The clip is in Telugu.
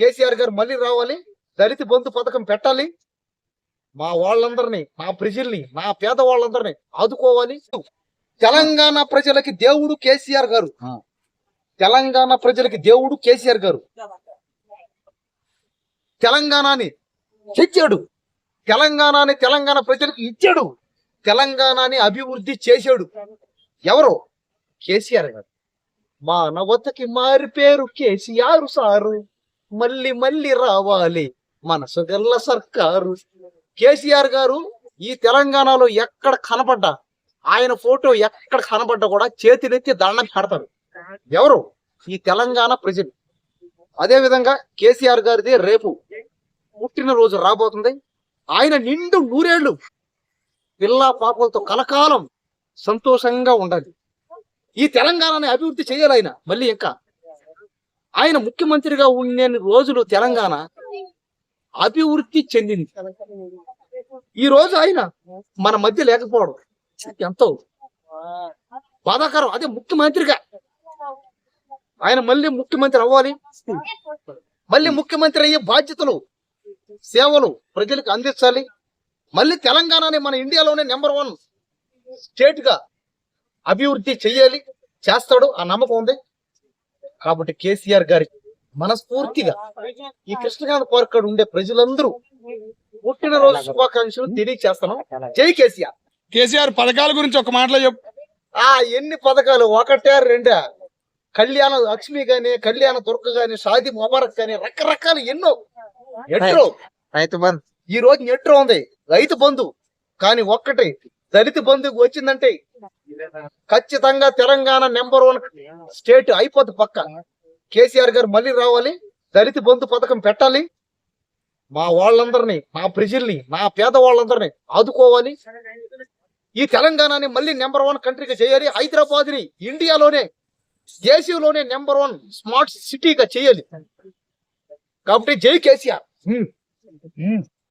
కేసీఆర్ గారు మళ్ళీ రావాలి దళిత బంధు పథకం పెట్టాలి. మా వాళ్ళందరినీ నా ప్రజల్ని నా పేద వాళ్ళందరినీ ఆదుకోవాలి. తెలంగాణ ప్రజలకి దేవుడు కేసీఆర్ గారు. తెలంగాణ ప్రజలకి దేవుడు కేసీఆర్ గారు. తెలంగాణని తెచ్చాడు. తెలంగాణని తెలంగాణ ప్రజలకు ఇచ్చాడు. తెలంగాణని అభివృద్ధి చేశాడు. ఎవరు? కేసీఆర్ గారు. మానవతకి మారి పేరు కేసీఆర్ సారు. మళ్ళీ మళ్ళీ రావాలి. మనసు గల్ల సర్కారు. కేసీఆర్ గారు ఈ తెలంగాణలో ఎక్కడ కనపడ్డా ఆయన ఫోటో ఎక్కడ కనపడ్డా కూడా చేతినెత్తి దండం పెడతారు. ఎవరు? ఈ తెలంగాణ ప్రజలు. అదే విధంగా కేసీఆర్ గారిది రేపు. పుట్టినరోజు రాబోతుంది. ఆయన నిండు నూరేళ్ళు పిల్ల పాపలతో కలకాలం సంతోషంగా ఉండాలి. ఈ తెలంగాణని అభివృద్ధి చేయాలి ఆయన. మళ్ళీ ఇంకా ఆయన ముఖ్యమంత్రిగా ఉండేని రోజులు తెలంగాణ అభివృద్ధి చెందింది. ఈ రోజు ఆయన మన మధ్య లేకపోవడం. ఎంతో బాధాకరం. అదే ముఖ్యమంత్రిగా ఆయన మళ్ళీ ముఖ్యమంత్రి అవ్వాలి. మళ్ళీ ముఖ్యమంత్రి అయ్యే బాధ్యతలు సేవలు ప్రజలకు అందించాలి. మళ్ళీ తెలంగాణని మన ఇండియాలోనే నెంబర్ వన్ స్టేట్గా అభివృద్ధి చెయ్యాలి. చేస్తాడు. ఆ నమ్మకం ఉంది. కాబట్టి కేసీఆర్ గారికి మనస్ఫూర్తిగా ఈ కృష్ణకాంత్ పార్క్ కాడ ఉండే ప్రజలందరూ పుట్టినరోజు శుభాకాంక్షలు తెలియచేస్తాను. జై కేసీఆర్. కేసీఆర్ పథకాల గురించి ఒక మాటలో చెప్పు. ఆ ఎన్ని పథకాలు? ఒకటే రెండా? కళ్యాణ లక్ష్మి గాని కళ్యాణ దుర్గ గాని షాది ముబారక్ గాని రకరకాలు ఎన్నో. ఎట్రో? రైతు బంధు. ఈ రోజు ఎట్రో ఉంది? రైతు బంధు. కానీ ఒక్కటే. దళిత బంధు వచ్చిందంటే ఖచ్చితంగా తెలంగాణ నెంబర్ వన్ స్టేట్ అయిపోద్ది పక్క. కేసీఆర్ గారు మళ్ళీ రావాలి దళిత బంధు పథకం పెట్టాలి. మా వాళ్ళందరినీ మా ప్రజల్ని నా పేద వాళ్ళందరినీ ఆదుకోవాలి. ఈ తెలంగాణని మళ్ళీ నెంబర్ వన్ కంట్రీగా చేయాలి. హైదరాబాద్ని ఇండియాలోనే దేశంలోనే నెంబర్ వన్ స్మార్ట్ సిటీగా చేయాలి. కాబట్టి జై కేసీఆర్.